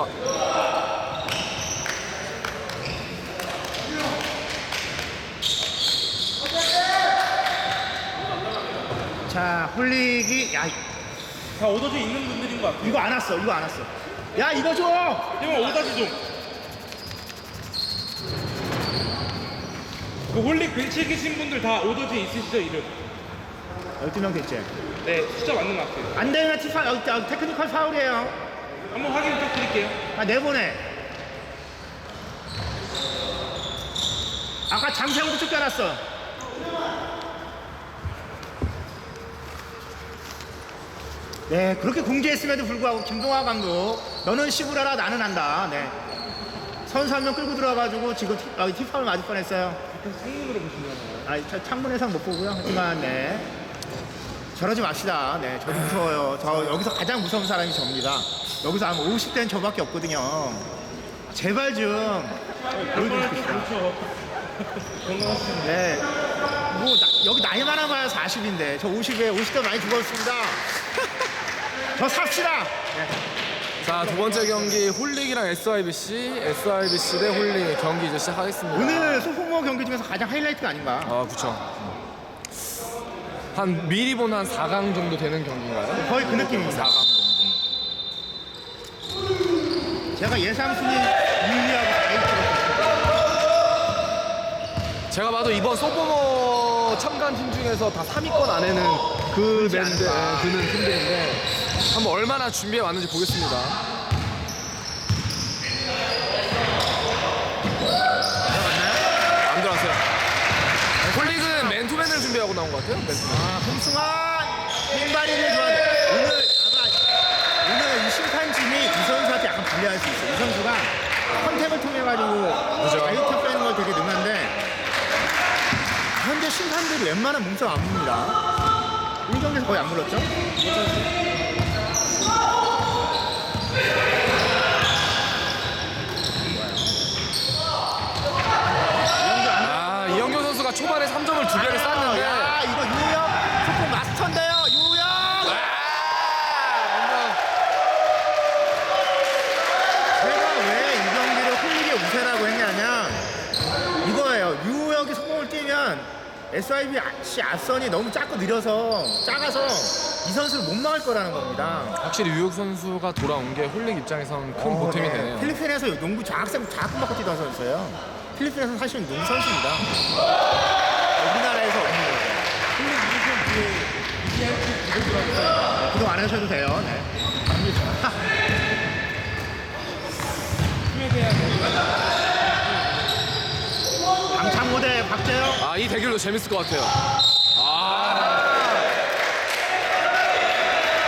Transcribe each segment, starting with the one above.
컷. 자, 홀릭이 야 다 오더즈 있는 분들인 것 같아요. 이거 안 왔어. 이거 안 왔어. 야, 이거 줘. 형 오더즈 좀. 그 홀릭 벤치에 계신 분들 다 오더즈 있으시죠 이름? 12명 됐지. 네 숫자 맞는 것 같아요. 안 되면 티파 여기 저 테크니컬 파울이에요. 한번 확인 부탁드릴게요. 아, 내보내. 아까 장세형도 쫓겨났어. 네, 그렇게 공지했음에도 불구하고 김동화 감독, 너는 시부라라 나는 한다. 네. 선수 한 명 끌고 들어와가지고 지금 티, 여기 티파울 맞을 뻔했어요. 창문으로 보시면 아, 저 창문에선 못 보고요. 하지만 네. 저러지 맙시다. 네, 저도 무서워요. 저 여기서 가장 무서운 사람이 저입니다. 여기서 아마 50대는 저밖에 없거든요. 제발 좀. 건강하시네. 네. 뭐 나- 여기 나이만 하면 40인데 저 50에 50대 많이 죽었습니다. 저 삽시다. 자, 두 번째 경기 홀릭이랑 SIBC, SIBC 대 홀릭 경기 이제 시작하겠습니다. 오늘 소포모 경기 중에서 가장 하이라이트가 아닌가. 아, 그쵸. 한 미리 본한 4강 정도 되는 경기인가요? 거의 그 느낌입니다. 4강 정도. 제가 예상 순위 1위하고 4위 찍었어요. 제가 봐도 이번 소포모 참가한 팀 중에서 다 3위권 안에는 그 밴드 않을까. 드는 팀들인데 한번 얼마나 준비해 왔는지 보겠습니다. 안 들어갔어요. 홀릭은 맨투맨을 준비하고 나온 것 같아요. 맨투맨. 아, 홍승환 흰발이를 좋아하는 오늘 아마 오늘 이 심판진이 이 선수한테 약간 불리할 수 있어요. 이 선수가 컨택을 통해 가지고 그죠. 자유투 빼는 걸 되게 능한데 현재 심판들이 웬만한 몸싸움 안 봅니다. 1경기에서 거의 안 불렀죠? 아 이영경 선수가 초반에 3점을 두 개를 쐈는데 야, 이거 유영 속공 마스터인데요. 유영. 제가 왜 이 경기를 홀릭의 우세라고 했냐면 이거예요. 유역이 성공을 뛰면 SIB 앞선이 너무 작고 느려서 작아서 이 선수를 못 막을 거라는 겁니다. 확실히 유혁 선수가 돌아온 게 홀릭 입장에서는 큰 어, 보탬이 네. 되네요. 필리핀에서 농구 장학생 자꾸 맡고 뛰던 선수예요. 필리핀에서 사실은 농구 선수입니다. 우리나라에서 없는 거예요. 네, 구독 안 하셔도 돼요. 네. 갑니다. 팀에 대한 강창모 대 박재영. 아 이 대결도 재밌을 것 같아요. 아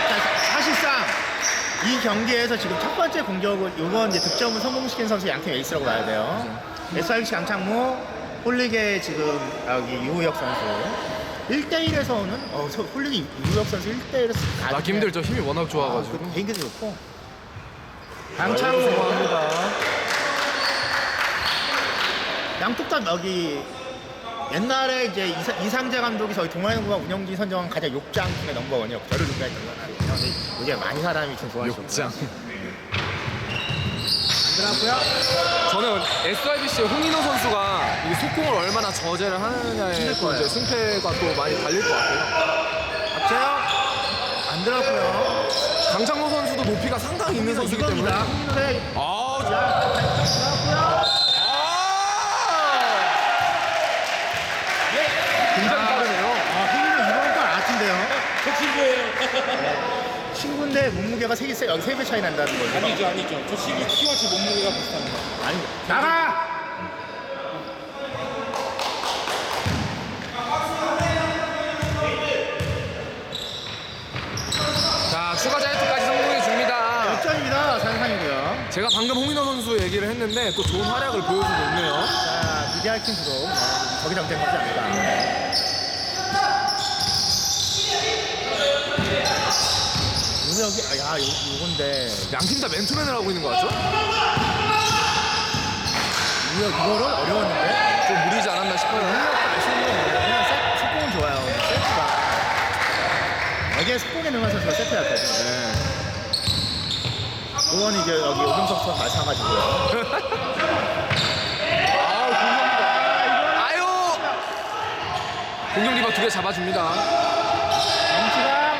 자, 사실상 이 경기에서 지금 첫 번째 공격을 이번 이제 득점을 성공시킨 선수 양팀 에이스라고 봐야 돼요. SRC 강창모, 홀릭의 지금 여기 유우혁 선수. 1대1에서는 어, 저 홀릭이 유우혁 선수 1대1에서 나기 힘들죠. 힘이 워낙 좋아가지고. 개인기도 좋고. 아이고, 강창모 성공합니다. 양쪽 다 여기 옛날에 이제 이사, 이상재 감독이 저희 동아연구가 운영진 선정한 가장 욕장 중에 넘버원이요. 저를 누가했던 거는 근데 요새 많이 사람이 좀 좋아하시고. 욕장. 들어갔고요. 저는 SIBC의 홍인호 선수가 이 속공을 얼마나 저제를 하느냐에 힘들 또 거예요. 이제 승패가 또 많이 달릴 것 같아요. 박재영 안 들어갔고요. 강창모 선수도 높이가 상당히 있는 선수이기 때문에. 이겁니다. 홍인호의 아, 들어갔고요. 굉장히 빠르네요. 아, 홍인호 이번 건 아트인데요. 저 친구예요. 친구인데 몸무게가 세개 세, 여기 세배 차이 난다는 거죠. 아니죠 아니죠. 저 친구 키와 제 몸무게가 비슷합니다. 아니, 나가! 자, 추가 자유투까지 성공해 줍니다. 역전입니다. 산상이고요. 제가 방금 홍인호 선수 얘기를 했는데 또 좋은 활약을 보여주고 있네요. 자, 미디어 팀 구독. 네, 거기 잘못된 거지 않을 까. 여기, 아, 야, 요, 요건데. 양팀 다 맨투맨을 하고 있는 것 같죠? 이거, 이거를 어려웠는데? 좀 무리지 않았나 싶어요. 아쉬운 건 뭐냐면, 세- 속공은 좋아요. 세트가. 어제 속공에 능한 선수가 세트였거든요. 네. 그건 이제 여기 오금석 선수 마찬가지고요. 아우 공격 리바. 아유. 공격 리바 두 개 잡아줍니다. 정치가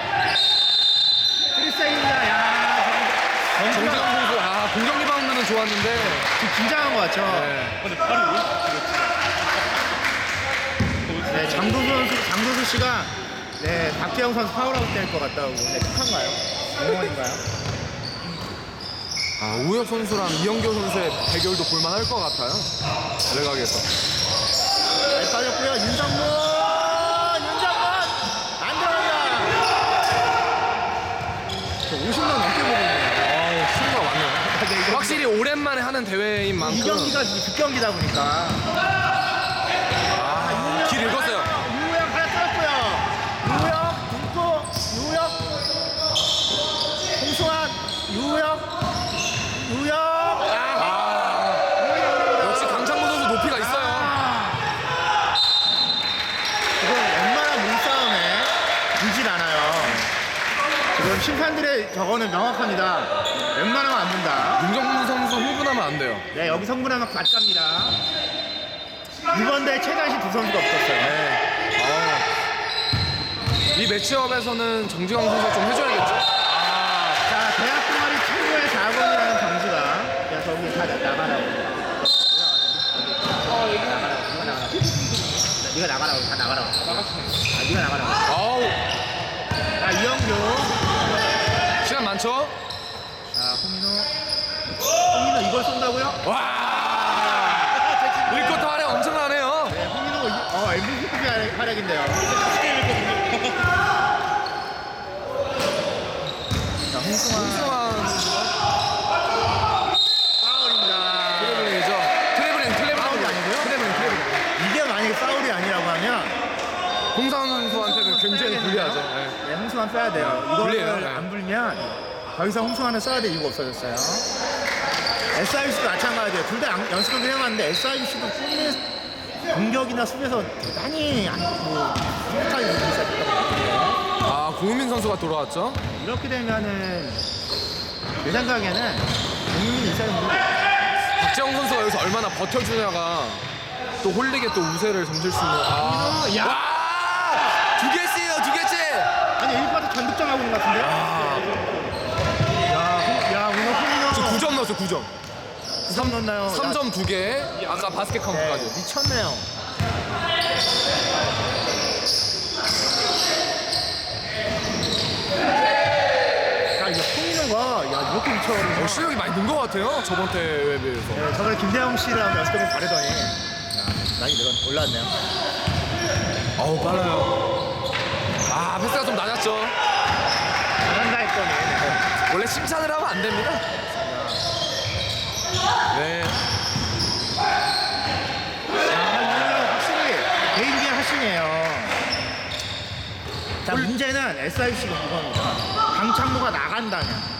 크리스입니다. 야, 정- 정지강 정치가 선수 아 공격 좋았는데. 좀 긴장한 것 같죠? 네. 근데 팔이 왜 이렇게 네, 장도수 선수, 장도수 씨가 네, 박재영 선수 파울아웃 될것 같다고. 네, 축하인가요? 응원인가요? 아 우혁 선수랑 이영교 선수의 대결도 볼만할 것 같아요. 외곽에서. 잘 빠졌고요. 윤정문! 윤정문! 안 들어간다! 저 50만 넘게 보거든요. 아우 수가 많네요. 네, 이거 확실히 오랜만에 하는 대회인 만큼 이 경기가 득경기다 보니까. 아, 길 읽었어요. 유우혁 하나 떨었고요. 유우혁, dum고, 유우혁, 홍수환, 유우혁, 유우혁. 아, 아, 역시 강창모 선수 높이가 있어요. 이건 웬만한 몸싸움에 지진 않아요. 지금 심판들의 저거는 명확합니다. 웬만하면 돼요. 네, 여기 성분하면 가짜입니다. 이번 대회 최단신 두 선수가 없었어요. 네. 아, 이 매치업에서는 정지광 선수가 좀 해줘야겠죠. 자, 대학 동아리 최고의 4번이라는 정지가 야, 저기 다 나- 나가라고. 나가라고. 네가 나가라고. 네가 나가라고. 다 나가라고. 아, 네가 나가라고. 아우, 자, 이영규. 시간 많죠? 자, 홍민호. 홍민호 이걸 쏜다고요? 와! 1쿼터 활약 엄청나네요. 네, 홍민호 이- 어, MVP 활약- 활약인데요. 자, 홍승환. 파울입니다. 트래블링이죠. 트래블링, 트래블링. 아니고요? 트래블링, 트래블링. 이게 만약에 파울이 아니라고 하면 홍상훈 선수한테는 굉장히 불리하죠. 네. 네, 홍승환 빼야 돼요. 이거를 불리해요, 네. 안 불면 더 이상 홍승환을 써야 될 이유가 없어졌어요. SIBC도 마찬가지예요. 둘 다 연습 경기 해봤는데 SIBC도 꿈의 공격이나 수비에서 대단히 안- 뭐것 같아요. 아, 고우민 선수가 돌아왔죠. 이렇게 되면은 내 생각에는 국민이 있어야 되는 박재홍 선수가 여기서 얼마나 버텨주냐가 또 홀릭에 또 우세를 점칠 수 있는. 아, 야! 와! 두 개째요, 두 개째! 아니 1쿼터 전득점하고 있는 것 같은데? 아, 저 홍민호 9점 넣었어, 9점. 3 넣나요? 3점 2개, 아까 바스켓 네, 카운트까지. 미쳤네요. 야, 이거 홍민호가 야 이렇게 미쳐버리면 어, 실력이 많이 는 것 같아요, 저번 때에 비해서. 네, 저번에 김대영 씨랑 연습을 야, 많이 늘어 올랐네요. 어우, 빨라요. 아, 패스가 좀 낮았죠. 잘한다 했더니 네. 원래 칭찬을 하면 안 됩니다. 네. 아, 이거 확실히 개인기의 하신이에요. 자 문제는 SIC가 그겁니다. 강창모가 나간다면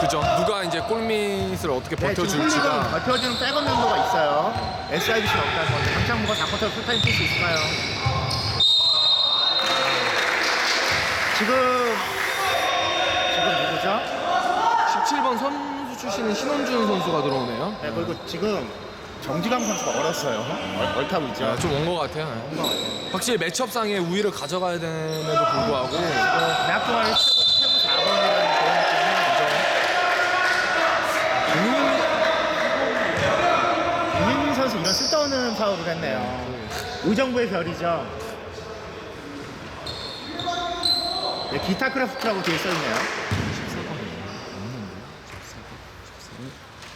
그죠. 누가 이제 골밑을 어떻게 네, 지금 버텨줄지가. 버텨주는 백업 멤버가 있어요. SIBC가 없다는 건데 강창모가 4쿼터 풀타임 뛸수 있을까요? 지금 지금 누구죠? 17번 선수 출신인 신원준 선수가 들어오네요. 네, 그리고 지금 정지강 선수가 얼었어요. 얼, 얼타고 있죠. 아, 좀온것 같아요. 네. 확실히 매치업상의 우위를 가져가야 됨에도 불구하고 대학 동아리 최고, 최고 4번이라는 그런 느낌이 윤민민 선수 이런 쓸데없는 파울을 했네요. 의정부의 별이죠. 네, 기타 크래프트라고 뒤에 써있네요.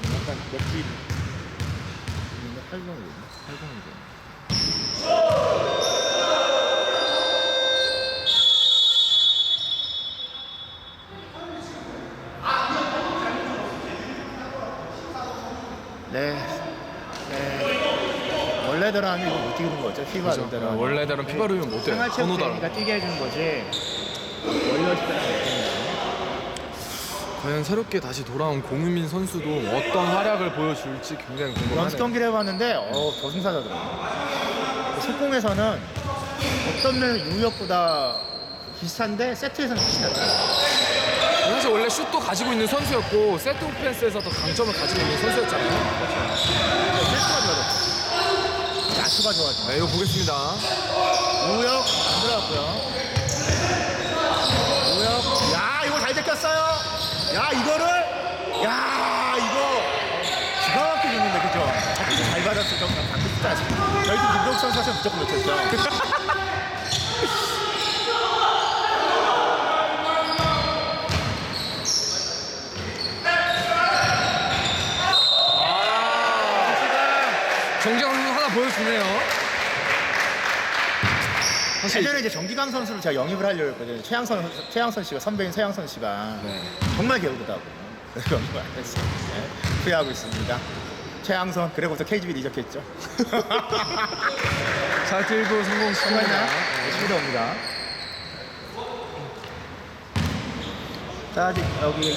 약간 몇기 8번이거든요. 8번이거든요. 네. 네. 원래대로 하면 이거 못 뛰는 거죠. 피바 그죠. 룰대로. 하면. 원래대로 피바 룰이면 못 돼요. 생활체육대회니까 번호다로. 뛰게 해주는 거지. 원래 뛰는 과연 새롭게 다시 돌아온 공유민 선수도 어떤 활약을 보여줄지 굉장히 연습 궁금하네요. 경기를 해봤는데 어, 저승사자더라고요. 속공에서는 어떤 면은 유력보다 비슷한데 세트에서는 훨씬 낫더라고요. 사실 원래 슛도 가지고 있는 선수였고 세트 오펜스에서도 강점을 가지고 있는 선수였잖아요. 패스가 좋아졌어. 야수가 좋아졌어. 네, 이거 보겠습니다. 우혁 안 들어갔고요. 우혁. 야 이거 잘 제꼈어요. 야 이거를 야 이거 기가 막히게 줬는데 그죠? 잘 받았을 정도 방금 진짜 저희 팀 김동욱 선수가 무조건 놓쳤죠. 정재영 선수 하나 보여주네요. 사실 예전에 이제 정기강 선수를 제가 영입을 하려고 했거든요. 최양선 선수- 최양선 씨가 선배인 최양선 씨가 네. 정말 게으르다고 그래서 영입을 안 했어요. 네. 후회하고 있습니다. 최양선 그래부터 KGB 이적했죠. 잘 들고 성공시킵니다. 정말요? 열심히 옵니다. 자, 아직 여기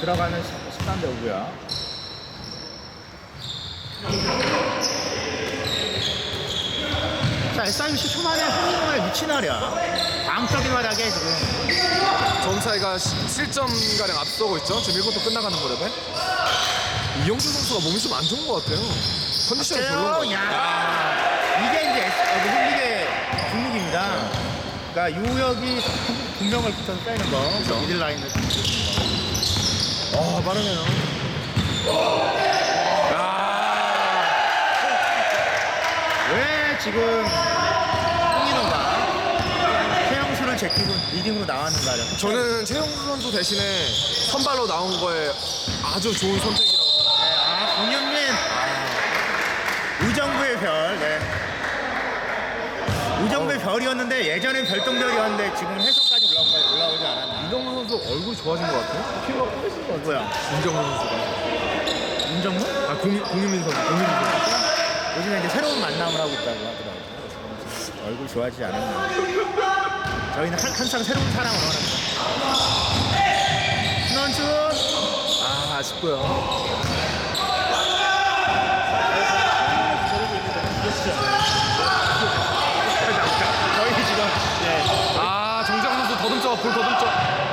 들어가는 13대 5고요. 자, SIBC 초반에 한국을 미치나랴. 광적인 활약에 지금 점 차이가 7점 가량 앞서고 있죠. 지금 1부터 끝나가는 거라면 이영준 선수가 몸이 좀 안 좋은 것 같아요. 컨디션이 별로인 것? 같아요. 야, 이게 이제 여기 홈리그의 종목입니다. 그러니까 유역이 두 명을 붙여서 빼는 거, 그죠. 미들 라인을 아 빠르네요. 지금 홍인호가 최영수를 제끼고 리딩으로 나왔는가 요? 저는 최영수 선수 대신에 선발로 나온 거에 아주 좋은 선택이라고 생각해요. 네, 아, 공영민. 의정부의 별. 네. 의정부의 별이었는데 예전엔 별똥별이었는데 지금 해성까지 올라오지 않았나? 이정훈 선수 얼굴 좋아진 것 같아요. 피부가 뿌려진 것 누구야? 같아요. 이정훈 선수가. 윤정무? 아 공, 공유민 선수, 공유민 선수. 요즘에 이제 새로운 만남을 하고 있다고 하더라고요. 그래서 얼굴 좋아하지 않았나. 저희는 한, 항상 새로운 사랑을 원합니다. 신원준. 아 아쉽고요. 저희 지금 네. 아 정재훈 선수 더듬죠, 볼 더듬죠.